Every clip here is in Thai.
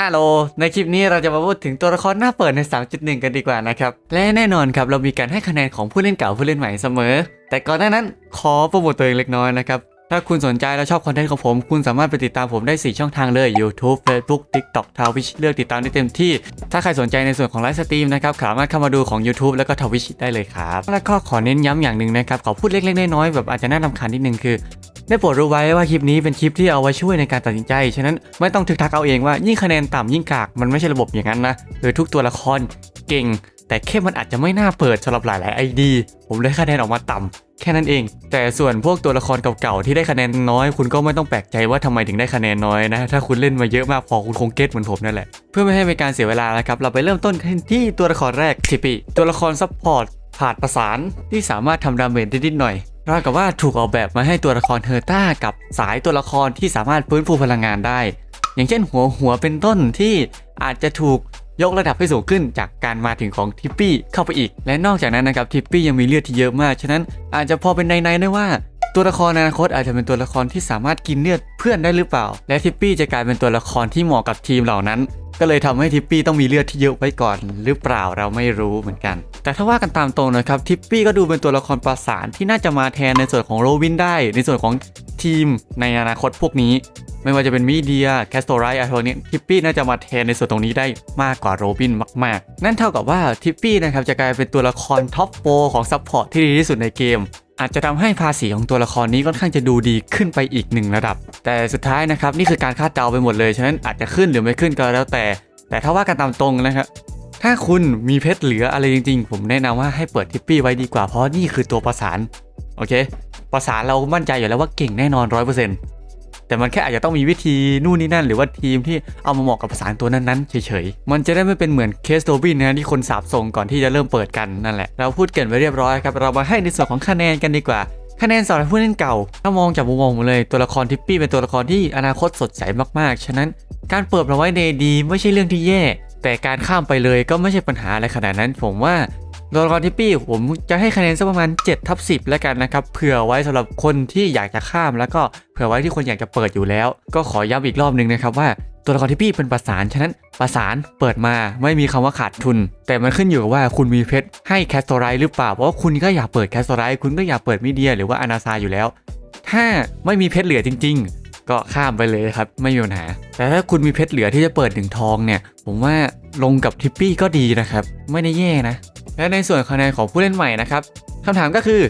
ฮัลโหลในคลิปนี้เราจะมาพูดถึงตัวละครหน้าเปิดใน 3.1 กันดีกว่านะครับ และแน่นอนครับเรามีการให้คะแนนของผู้เล่นเก่าผู้เล่นใหม่เสมอ แต่ก่อนหน้านั้นขอโปรโมทตัวเองเล็กน้อยนะครับถ้าคุณสนใจและชอบคอนเทนต์ของผม คุณสามารถไปติดตามผมได้ 4 ช่องทางเลย YouTube Facebook TikTok Twitch เลือกติดตามได้เต็มที่ ถ้าใครสนใจในส่วนของไลฟ์สตรีมนะครับ สามารถเข้ามาดูของ YouTube แล้วก็ Twitch ได้เลยครับ แล้วก็ขอเน้นย้ำอย่างหนึ่งนะครับ ขอพูดเล็กๆน้อยๆแบบอาจจะน่ารำคาญนิดนึงคือ ได้โปรดรู้ไว้ว่าคลิปนี้เป็นคลิปที่เอาไว้ช่วยในการตัดสินใจ ฉะนั้นไม่ต้องทึกทักเอาเองว่ายิ่งคะแนนต่ำยิ่งกาก มันไม่ใช่ระบบอย่างนั้นนะหรือทุกตัวละครเก่ง แต่แค่มันอาจจะไม่น่าเปิดสำหรับหลายๆไอดีผมได้คะแนนออกมาต่ำแค่นั้นเอง แต่ส่วนพวกตัวละครเก่าๆที่ได้คะแนนน้อย คุณก็ไม่ต้องแปลกใจว่าทำไมถึงได้คะแนนน้อยนะ ถ้าคุณเล่นมาเยอะมากพอคุณคงเก็ตเหมือนผมนั่นแหละ เพื่อไม่ให้เป็นการเสียเวลานะครับ เราไปเริ่มต้นกันที่ตัวละครแรกทิปิตัวละครซัพพอร์ตผ่านประสานที่สามารถทำดาเมจได้นิดหน่อย ราวกับว่าถูกออกแบบมาให้ตัวละครเฮอร์ต้ากับสายตัวละครที่สามารถฟื้นฟูพลังงานได้ อย่างเช่นหัวหัวเป็นต้นที่อาจจะถูกยกระดับให้สูงขึ้นจากการมาถึงของทิปปี้เข้าไปอีก และนอกจากนั้นนะครับทิปปี้ยังมีเลือดที่เยอะมาก ฉะนั้นอาจจะพอเป็นในๆได้ว่า ตัวละครในอนาคตอาจจะเป็นตัวละครที่สามารถกินเลือดเพื่อนได้หรือเปล่า และทิปปี้จะกลายเป็นตัวละครที่เหมาะกับทีมเหล่านั้น ก็เลยทำให้ทิปปี้ต้องมีเลือดที่เยอะไว้ก่อน หรือเปล่าเราไม่รู้เหมือนกัน แต่ถ้าว่ากันตามตรงนะครับทิปปี้ก็ดูเป็นตัวละครประสานที่น่าจะมาแทนในส่วนของโรบินได้ ในส่วนของทีมในอนาคตพวกนี้ ไม่ว่าจะเป็นมีเดียแคสโตไรอะไรพวนี้ทิปปี้น่าจะมาแทนในส่วนตรงนี้ได้มากกว่าโรบินมาก ๆ นั่นเท่ากับว่าทิปปี้นะครับจะกลายเป็นตัวละครท็อปโฟของซัพพอร์ตที่ดีที่สุดในเกม อาจจะทำให้ภาษีของตัวละครนี้ค่อนข้างจะดูดีขึ้นไปอีกหนึ่งระดับ แต่สุดท้ายนะครับนี่คือการคาดเดาไปหมดเลยฉะนั้นอาจจะขึ้นหรือไม่ขึ้นก็แล้วแต่ แต่ถ้าว่ากันตามตรงนะครับถ้าคุณมีเพชรเหลืออะไรจริงๆ ผมแนะนำว่าให้เปิดทิปปี้ไว้ดีกว่าเพราะนี่คือตัวประสานโอเคประสานเรามั่นใจอยู่แล้วว่าเก่งแน่นอนร้อยเปอร์เซ็นต์ แต่มันแค่อาจจะต้องมีวิธีนู่นนี่นั่น หรือว่าทีมที่เอามาเหมาะกับประสาตัวนั้นๆเฉยๆ มันจะได้ไม่เป็นเหมือนเคสโตบินนะที่คนสาบส่งก่อนที่จะเริ่มเปิดกันนั่นแหละ เราพูดเกรินไว้เรียบร้อยครับ เรามาให้ในส่วนของคะแนนกันดีกว่าคะแนนสำหรับผู้เล่นเก่า ถ้ามองจากมุมมองผมเลย ตัวละครทิปปี้เป็นตัวละครที่อนาคตสดใสมากๆ ฉะนั้นการเปิดมาไว้ในดีไม่ใช่เรื่องที่แย่ แต่การข้ามไปเลยก็ไม่ใช่ปัญหาอะไรขนาดนั้น ผมว่า ตัวละครทิปปี้ผมจะให้คะแนนสักประมาณ7ทับ10 แล้วกันนะครับ เผื่อไว้สำหรับคนที่อยากจะข้ามแล้วก็เผื่อไว้ที่คนอยากจะเปิดอยู่แล้ว ก็ขอย้ำอีกรอบหนึ่งนะครับว่าตัวละครทิปปี้เป็นประสานฉะนั้นประสานเปิดมาไม่มีคำว่าขาดทุน แต่มันขึ้นอยู่กับว่าคุณมีเพชรให้แคสโตไรหรือเปล่าเพราะว่าคุณก็อยากเปิดแคสโตไรคุณก็อยากเปิดมีเดียหรือว่าอนาซาอยู่แล้ว ถ้าไม่มีเพชรเหลือจริง ๆ ก็ข้ามไปเลยครับไม่มีปัญหาแต่ถ้าคุณมีเพชรเหลือที่จะเปิดหนึ่งทองเนี่ย ผมว่าลงกับทิปปี้ก็ดีนะครับ ไม่ได้แย่นะ และในส่วนคะแนนของผู้เล่นใหม่นะครับคำถามก็คือ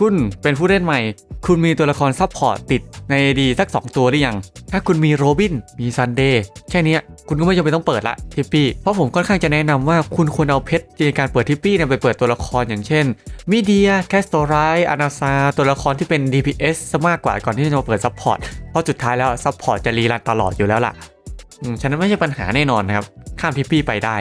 คุณเป็นผู้เล่นใหม่ คุณมีตัวละครซับพอร์ตติดในดีสัก 2 ตัวหรือยัง ถ้าคุณมีโรบิน มีซันเดย์แค่นี้คุณก็ไม่จำเป็นต้องเปิดละทิปปี้ เพราะผมค่อนข้างจะแนะนำว่าคุณควรเอาเพชรในการเปิดทิปปี้ไปเปิดตัวละครอย่างเช่นมีเดียแคสโตไรอานาซาตัวละครที่เป็น DPS ซะมากกว่าก่อนที่จะมาเปิดซับพอร์ตเพราะสุดท้ายแล้วซับพอร์ตจะรีรันตลอดอยู่แล้วล่ะฉะนั้นไม่ใช่ปัญหาแน่นอนนะครับข้ามทิปปี้ไปได้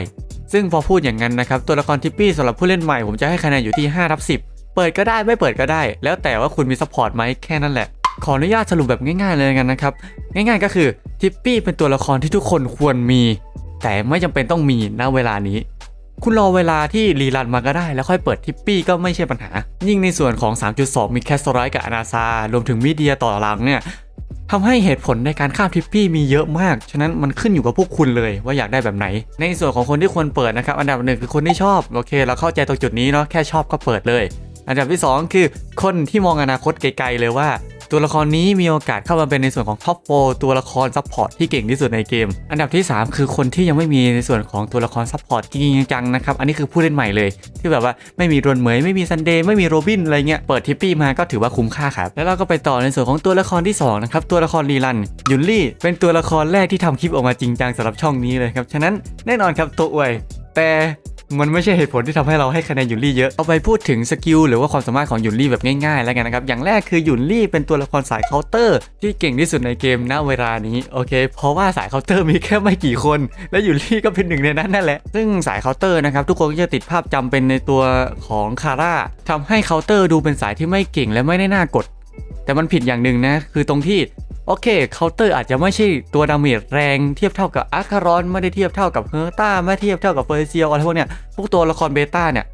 ซึ่งพอพูดอย่างนั้นนะครับตัวละครทิปปี้สำหรับผู้เล่นใหม่ผมจะให้คะแนนอยู่ที่5ทับ10 เปิดก็ได้ไม่เปิดก็ได้ แล้วแต่ว่าคุณมีซัพพอร์ตไหมแค่นั้นแหละ ขออนุญาตสรุปแบบง่ายๆเลยกันนะครับง่ายๆก็คือทิปปี้เป็นตัวละครที่ทุกคนควรมี แต่ไม่จำเป็นต้องมีณเวลานี้ คุณรอเวลาที่รีรันมาก็ได้ แล้วค่อยเปิดทิปปี้ก็ไม่ใช่ปัญหา ยิ่งในส่วนของ 3.2 มีแคสโตไรกับอนาซารวมถึงมีเดียต่อหลังเนี่ย ทำให้เหตุผลในการข้ามทิปปี้มีเยอะมาก ฉะนั้นมันขึ้นอยู่กับพวกคุณเลยว่าอยากได้แบบไหน ในส่วนของคนที่ควรเปิดนะครับ อันดับหนึ่งคือคนที่ชอบ โอเค เราเข้าใจตรงจุดนี้เนาะ แค่ชอบก็เปิดเลย อันดับที่ 2 คือคนที่มองอนาคตไกลๆเลยว่า ตัวละครนี้มีโอกาสเข้ามาเป็นในส่วนของท็อปโฟตัวละครซัพพอร์ตที่เก่งที่สุดในเกม อันดับที่ 3 คือคนที่ยังไม่มีในส่วนของตัวละครซัพพอร์ตจริงจังนะครับ อันนี้คือผู้เล่นใหม่เลย ที่แบบว่าไม่มีรวนเหมยไม่มีซันเดย์ไม่มีโรบินอะไรเงี้ย เปิดทิปปี้มาก็ถือว่าคุ้มค่าครับ แล้วเราก็ไปต่อในส่วนของตัวละครที่สองนะครับ ตัวละครรีรันยุนลี่เป็นตัวละครแรกที่ทำคลิปออกมาจริงจังสำหรับช่องนี้เลยครับ ฉะนั้นแน่นอนครับตัวอวยแต่ มันไม่ใช่เหตุผลที่ทำให้เราให้คะแนนยุนลี่เยอะเอาไปพูดถึงสกิลหรือว่าความสามารถของยุนลี่แบบง่ายๆแล้วกันนะครับอย่างแรกคือยุนลี่เป็นตัวละครสายเคาน์เตอร์ ที่เก่งที่สุดในเกมณเวลานี้โอเค เพราะว่าสายเคาน์เตอร์มีแค่ไม่กี่คน และยุนลี่ก็เป็นหนึ่งในนั้นนั่นแหละซึ่งสายเคาน์เตอร์นะครับทุกคนก็จะติดภาพจำเป็นในตัวของคาร่าทำให้เคาน์เตอร์ดูเป็นสายที่ไม่เก่งและไม่ได้น่ากดแต่มันผิดอย่างหนึ่งนะ คือตรงที่ โอเคเคาน์เตอร์อาจจะไม่ใช่ตัวดาเมจแรงเทียบเท่ากับอาร์คารอนไม่ได้เทียบเท่ากับเฮอร์ต้าไม่เทียบเท่ากับเฟอร์เซียอะไรพวกเนี้ยพวกตัวละครเบต้าเนี่ย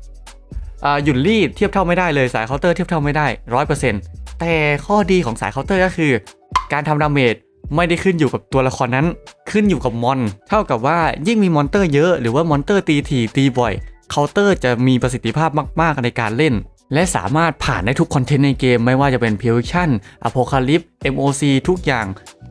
อ่าหยุนลี่เทียบเท่าไม่ได้เลยสายเคาน์เตอร์เทียบเท่าไม่ได้ร้อยเปอร์เซ็นต์แต่ข้อดีของสายเคาน์เตอร์ก็คือ การทำดาเมจไม่ได้ขึ้นอยู่กับตัวละครนั้น ขึ้นอยู่กับมอน เท่ากับว่ายิ่งมีมอนเตอร์เยอะหรือว่ามอนเตอร์ตีถี่ตีบ่อยเคาน์เตอร์จะมีประสิทธิภาพมาก ๆ ในการเล่น และสามารถผ่านได้ทุกคอนเทนต์ในเกมไม่ว่าจะเป็นพิวชั่นอโพคาลิป MOC ทุกอย่าง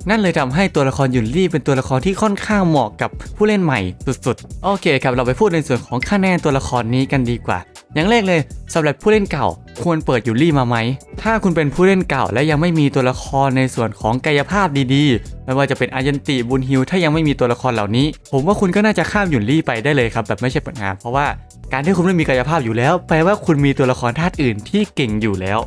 นั่นเลยทำให้ตัวละครยุนลี่เป็นตัวละครที่ค่อนข้างเหมาะกับผู้เล่นใหม่สุดๆ โอเคครับ เราไปพูดในส่วนของคะแนนตัวละครนี้กันดีกว่า อย่างแรกเลยสำหรับผู้เล่นเก่า ควรเปิดยุนลี่มาไหม ถ้าคุณเป็นผู้เล่นเก่าและยังไม่มีตัวละครในส่วนของกายภาพดีๆ ไม่ว่าจะเป็นอายันติบุญฮิวถ้ายังไม่มีตัวละครเหล่านี้ ผมว่าคุณก็น่าจะข้ามยุนลี่ไปได้เลยครับแบบไม่ใช่ปัญหาเพราะว่าการที่คุณไม่มีกายภาพอยู่แล้ว แปลว่าคุณมีตัวละครธาตุอื่นที่เก่งอยู่แล้ว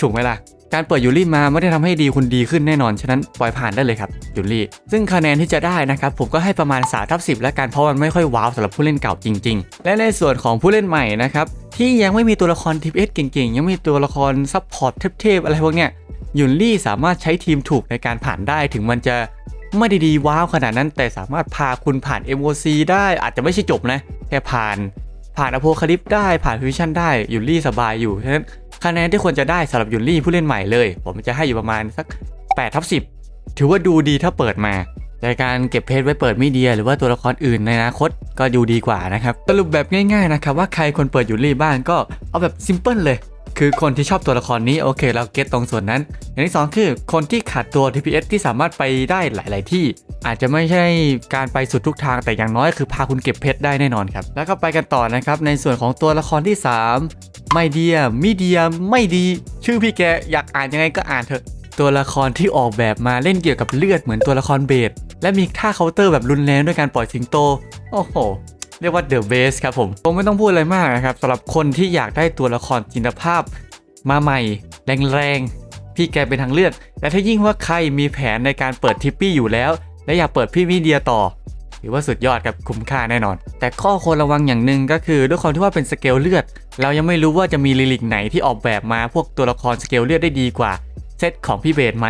ถูกไหมล่ะ การเปิดยูรี่มาไม่ได้ทำให้ดีคุณดีขึ้นแน่นอน ฉะนั้นปล่อยผ่านได้เลยครับยูรี่ซึ่งคะแนนที่จะได้นะครับผมก็ให้ประมาณ3ทับ10แล้วกันเพราะมันไม่ค่อยว้าวสำหรับผู้เล่นเก่าจริง ๆ และในส่วนของผู้เล่นใหม่นะครับที่ยังไม่มีตัวละครทีเอสเก่งๆ ยังไม่มีตัวละครซัพพอร์ตเทพๆอะไรพวกเนี้ยยุนลี่สามารถใช้ทีมถูกในการผ่านได้ถึงมันจะไม่ได้ดีว้าวขนาดนั้น แต่สามารถพาคุณผ่าน MOC ได้อาจจะไม่ใช่จบนะ แค่ผ่าน ผ่านอโพคาลิปได้ผ่านฟิวชั่นได้ยุนลี่สบายอยู่ฉะนั้น คะแนนที่ควรจะได้สำหรับยุนลี่ผู้เล่นใหม่เลย ผมจะให้อยู่ประมาณสัก8ทับ10 ถือว่าดูดีถ้าเปิดมาในการเก็บเพจไว้เปิดมีเดีย หรือว่าตัวละครอื่นในอนาคตก็ดูดีกว่านะครับสรุปแบบง่ายๆนะครับว่าใครควรเปิดยุนลี่บ้างก็เอาแบบซิมเพิลเลย คือคนที่ชอบตัวละครนี้โอเค เราเก็ตตรงส่วนนั้น อย่างที่ 2 คือคนที่ขาดตัว TPS ที่สามารถไปได้หลาย ๆ ที่ อาจจะไม่ใช่การไปสุดทุกทางแต่อย่างน้อยคือพาคุณเก็บเพชรได้แน่นอนครับแล้วก็ไปกันต่อนะครับในส่วนของตัวละครที่ 3 ไม่เดียมีเดียไม่ดี ชื่อพี่แกอยากอ่านยังไงก็อ่านเถอะ ตัวละครที่ออกแบบมาเล่นเกี่ยวกับเลือดเหมือนตัวละครเบสและมีท่าเคาน์เตอร์แบบรุนแรงด้วยการปล่อยสิงโต โอ้โห เรียกว่าเดอะเบสครับผมผมไม่ต้องพูดอะไรมากนะครับสำหรับคนที่อยากได้ตัวละครจินตภาพ มาใหม่ แรงๆ พี่แกเป็นทางเลือกและถ้ายิ่งว่าใครมีแผนในการเปิดทิปปี้อยู่แล้ว และอยากเปิดพี่มีเดียต่อ ถือว่าสุดยอดครับคุ้มค่าแน่นอน แต่ข้อควรระวังอย่างหนึ่งก็คือด้วยความที่ว่าเป็นสเกลเลือด เรายังไม่รู้ว่าจะมีลิลิกไหนที่ออกแบบมาพวกตัวละครสเกลเลือดได้ดีกว่าเซตของพี่เบสไหม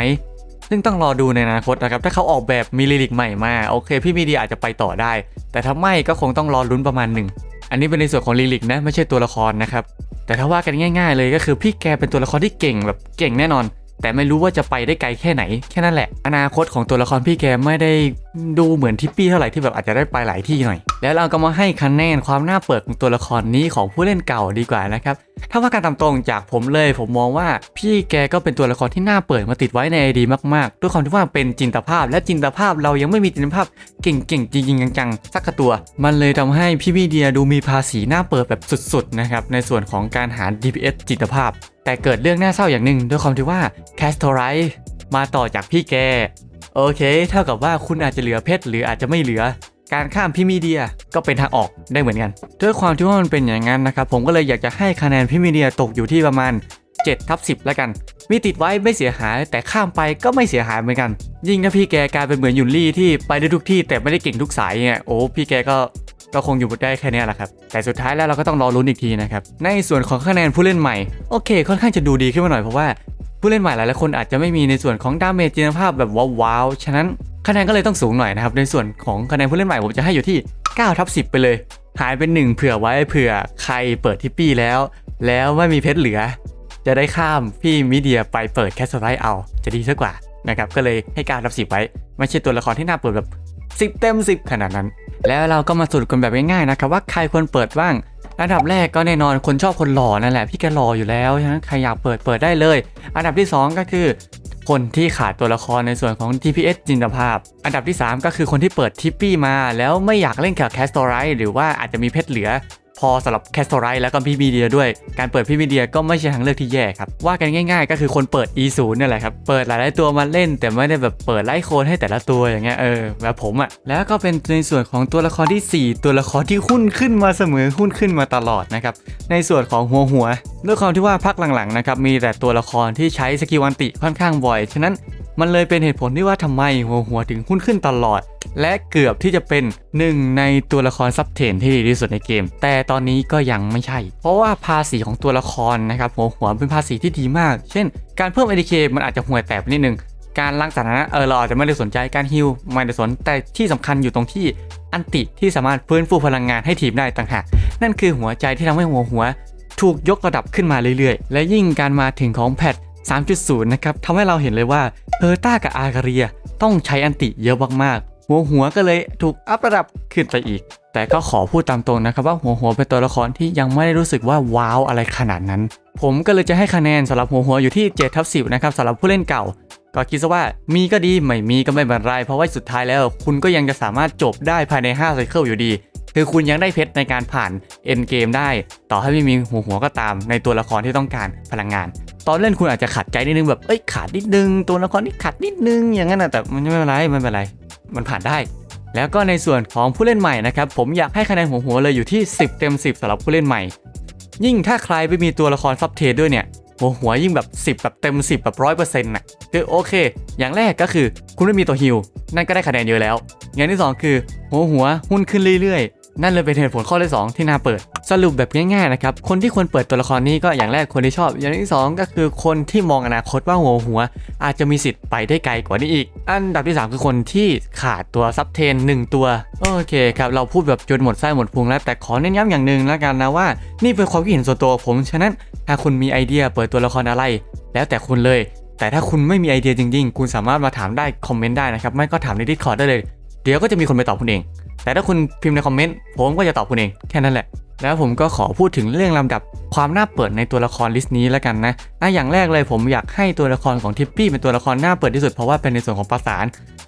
ซึ่งต้องรอดูในอนาคตนะครับ ถ้าเขาออกแบบมีลิลิกใหม่มาโอเค พี่มีดีอาจจะไปต่อได้ แต่ถ้าไม่ก็คงต้องรอลุ้นประมาณหนึ่งอันนี้เป็นในส่วนของลิลิกนะไม่ใช่ตัวละครนะครับแต่ถ้าว่ากันง่าย ๆ เลยก็คือพี่แกเป็นตัวละครที่เก่งแบบเก่งแน่นอน แต่ไม่รู้ว่าจะไปได้ไกลแค่ไหนแค่นั้นแหละ อนาคตของตัวละครพี่แกไม่ได้ดูเหมือนทิปปี้เท่าไหร่ที่แบบอาจจะได้ไปหลายที่หน่อย แล้วเราก็มาให้คะแนนความน่าเปิดของตัวละครนี้ของผู้เล่นเก่าดีกว่านะครับถ้าว่าการตามตรงจากผมเลยผมมองว่าพี่แกก็เป็นตัวละครที่น่าเปิดมาติดไว้ในไอดีมากๆด้วยความที่ว่าเป็นจินตภาพ และจินตภาพเรายังไม่มีจินตภาพเก่งๆจริงๆจังๆสักตัว มันเลยทำให้พี่มีเดียดูมีภาษีน่าเปิดแบบสุดๆนะครับในส่วนของการหา DPS จินตภาพ แต่เกิดเรื่องน่าเศร้าอย่างหนึ่งด้วยความที่ว่าแคสโทไรมาต่อจากพี่แก โอเค เท่ากับว่าคุณอาจจะเหลือเพชรหรืออาจจะไม่เหลือ การข้ามพี่มีเดียก็เป็นทางออกได้เหมือนกัน ด้วยความที่ว่ามันเป็นอย่างนั้นนะครับ ผมก็เลยอยากจะให้คะแนนพี่มีเดียตกอยู่ที่ประมาณ7ทับ10 แล้วกัน มีติดไว้ไม่เสียหายแต่ข้ามไปก็ไม่เสียหายเหมือนกัน ยิ่งถ้าพี่แกกลายเป็นเหมือนยุนลี่ที่ไปได้ทุกที่แต่ไม่ได้เก่งทุกสายเนี่ยโอ้พี่แกก็ ก็คงอยู่ได้แค่นี้แหละครับ แต่สุดท้ายแล้วเราก็ต้องรอลุ้นอีกทีนะครับ ในส่วนของคะแนนผู้เล่นใหม่ โอเค ค่อนข้างจะดูดีขึ้นมาหน่อยเพราะว่าผู้เล่นใหม่หลายๆคนอาจจะไม่มีในส่วนของดาเมจจินภาพแบบว้าวๆ ฉะนั้นคะแนนก็เลยต้องสูงหน่อยนะครับ ในส่วนของคะแนนผู้เล่นใหม่ผมจะให้อยู่ที่9ทับ10 ไปเลย หายเป็น 1 เผื่อไว้เผื่อใครเปิดทิปปี้แล้ว แล้วไม่มีเพชรเหลือ จะได้ข้ามพี่มิเดียไปเปิดแคสไลท์เอา จะดีซะกว่านะครับก็เลยให้9ทับ10 ไว้ ไม่ใช่ตัวละครที่น่าเปิดแบบ 10 เต็ม 10 ขนาดนั้น แล้วเราก็มาสรุปกันแบบง่ายๆนะครับว่าใครควรเปิดบ้าง อันดับแรกก็แน่นอนคนชอบคนหล่อนั่นแหละพี่แกหล่ออยู่แล้วฉะนั้นใครอยากเปิดเปิดได้เลย อันดับที่ 2 ก็คือคนที่ขาดตัวละครในส่วนของ TPS จินตภาพ อันดับที่ 3 ก็คือคนที่เปิดทิปปี้มา แล้วไม่อยากเล่นกับแคสตอไรหรือว่าอาจจะมีเพชรเหลือ พอสำหรับแคสตไรแล้วก็พี่มีเดียด้วย การเปิดพี่มีเดียก็ไม่ใช่ทางเลือกที่แย่ครับ ว่ากันง่าย ๆ ก็คือคนเปิด E0 นี่แหละครับ เปิดหลายๆตัวมาเล่น แต่ไม่ได้แบบเปิดไล่โคนให้แต่ละตัวอย่างเงี้ยเออแบบผมอะ่ะแล้วก็เป็นในส่วนของตัวละครทีสี่4 ตัวละครที่หุ้นขึ้นมาเสมอหุ้นขึ้นมาตลอดนะครับในส่วนของหัวหัวด้วยความที่ว่าพักหลังๆนะครับมีแต่ตัวละครที่ใช้สกิลอันติค่อนข้างบ่อยฉะนั้นมันเลยเป็นเหตุผลที่ว่าทำไมหัวหัวถึงหุ้นขึ้นตลอด และเกือบที่จะเป็นหนึ่งในตัวละครซับเทนที่ดีที่สุดในเกม แต่ตอนนี้ก็ยังไม่ใช่ เพราะว่าภาษีของตัวละครนะครับหัวหัวเป็นภาษีที่ดีมาก เช่น การเพิ่ม ADK มันอาจจะห่วยแตกไปนิดนึง การล้างสถานะเออเราอาจจะไม่ได้สนใจการฮิลไม่ได้สนแต่ที่สำคัญอยู่ตรงที่อันติที่สามารถฟื้นฟูพลังงานให้ทีมได้ต่างหากนั่นคือหัวใจที่ทำให้หัวหัว ถูกยกระดับขึ้นมาเรื่อยๆ และยิ่งการมาถึงของแพท3.0 นะครับทำให้เราเห็นเลยว่าเออต้ากับอาการียต้องใช้อันติเยอะมากๆ หัวหัวก็เลยถูกอัพระดับขึ้นไปอีก แต่ก็ขอพูดตามตรงนะครับว่าหัวหัวเป็นตัวละครที่ยังไม่ได้รู้สึกว่าว้าวอะไรขนาดนั้น ผมก็เลยจะให้คะแนนสำหรับหัวหัวอยู่ที่7ทับ10นะครับสำหรับผู้เล่นเก่า ก็คิดซะว่ามีก็ดีไม่มีก็ไม่เป็นไร เพราะว่าสุดท้ายแล้ว คุณก็ยังจะสามารถจบได้ภายใน5ไซเคิลอยู่ดีคือคุณยังได้เพชรในการผ่านเอ็นเกมได้ ต่อให้ไม่มีหัวหัวก็ตามในตัวละครที่ต้องการพลังงาน ตอนเล่นคุณอาจจะขัดใจนิดนึงแบบเอ้ยขาดนิดนึง ตัวละครนี่ขัดนิดนึงอย่างนั้นนะแต่มันไม่เป็นไรไม่เป็นไร มันผ่านได้ แล้วก็ในส่วนของผู้เล่นใหม่นะครับ ผมอยากให้คะแนนหัวหัวเลยอยู่ที่ 10 เต็ม 10สำหรับผู้เล่นใหม่ ยิ่งถ้าใครไปมีตัวละครซับเทรดด้วยเนี่ยหัวหัวยิ่งแบบ 10 แบบเต็ม 10 แบบร้อยเปอร์เซ็นต์น่ะคือโอเค อย่างแรกก็คือคุณไม่มีตัวฮิลนั่นก็ได้คะแนนเยอะแล้ว อย่างที่ 2 คือ หัวหัวหุ้นขึ้นเรื่อย นั่นเลยเป็นเหตุผลข้อที่ 2 ที่น่าเปิด สรุปแบบง่ายๆนะครับ คนที่ควรเปิดตัวละครนี้ก็อย่างแรกคนที่ชอบ อย่างที่ 2 ก็คือคนที่มองอนาคตว่าหัวหัว อาจจะมีสิทธิ์ไปได้ไกลกว่านี้อีก อันดับที่ 3 คือคนที่ขาดตัวซับเทน1ตัว โอเคครับ เราพูดแบบจนหมดไส้หมดพุงแล้ว แต่ขอเน้นย้ำอย่างหนึ่งแล้วกันนะว่า นี่เป็นความคิดเห็นส่วนตัวผมฉะนั้นถ้าคุณมีไอเดียเปิดตัวละครอะไร แล้วแต่คุณเลย แต่ถ้าคุณไม่มีไอเดียจริง ๆ คุณสามารถมาถามได้คอมเมนต์ได้นะครับไม่ก็ถามใน Discord ได้เลย เดี๋ยวก็จะมีคนไปตอบคุณเอง แต่ถ้าคุณพิมพ์ในคอมเมนต์ผมก็จะตอบคุณเองแค่นั้นแหละ แล้วผมก็ขอพูดถึงเรื่องลำดับความน่าเปิดในตัวละครลิสต์นี้แล้วกันนะอะอย่างแรกเลยผมอยากให้ตัวละครของทิปปี้เป็นตัวละครน่าเปิดที่สุดเพราะว่าเป็นในส่วนของประสาน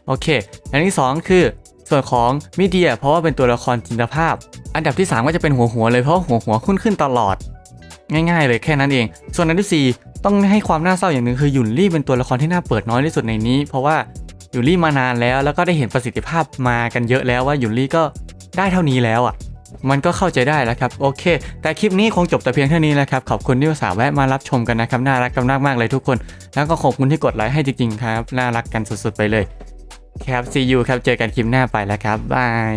โอเค อันที่ 2 คือส่วนของมิเดียเพราะว่าเป็นตัวละครจินตภาพ อันดับที่ 3 ก็จะเป็นหัวหัวเลยเพราะหัวหัวขึ้นขึ้นตลอด ง่ายๆเลยแค่นั้นเอง ส่วนอันที่ 4 ต้องให้ความน่าเศร้าอย่างหนึ่งคือหยุนลี่เป็นตัวละครที่น่าเปิดน้อยที่สุดในนี้ เพราะว่า ยุนลี่มานานแล้ว แล้วก็ได้เห็นประสิทธิภาพมากันเยอะแล้วว่าหยุนลี่ก็ได้เท่านี้แล้วอะมันก็เข้าใจได้แล้วครับ โอเค แต่คลิปนี้คงจบแต่เพียงเท่านี้แล้วครับ ขอบคุณที่อุตส่าห์แวะมารับชมกันนะครับ น่ารักกันมากๆเลยทุกคน แล้วก็ขอบคุณที่กดไลค์ให้จริงๆครับ น่ารักกันสุดๆไปเลย ครับ see you ครับ เจอกันคลิปหน้าไปแล้วครับบาย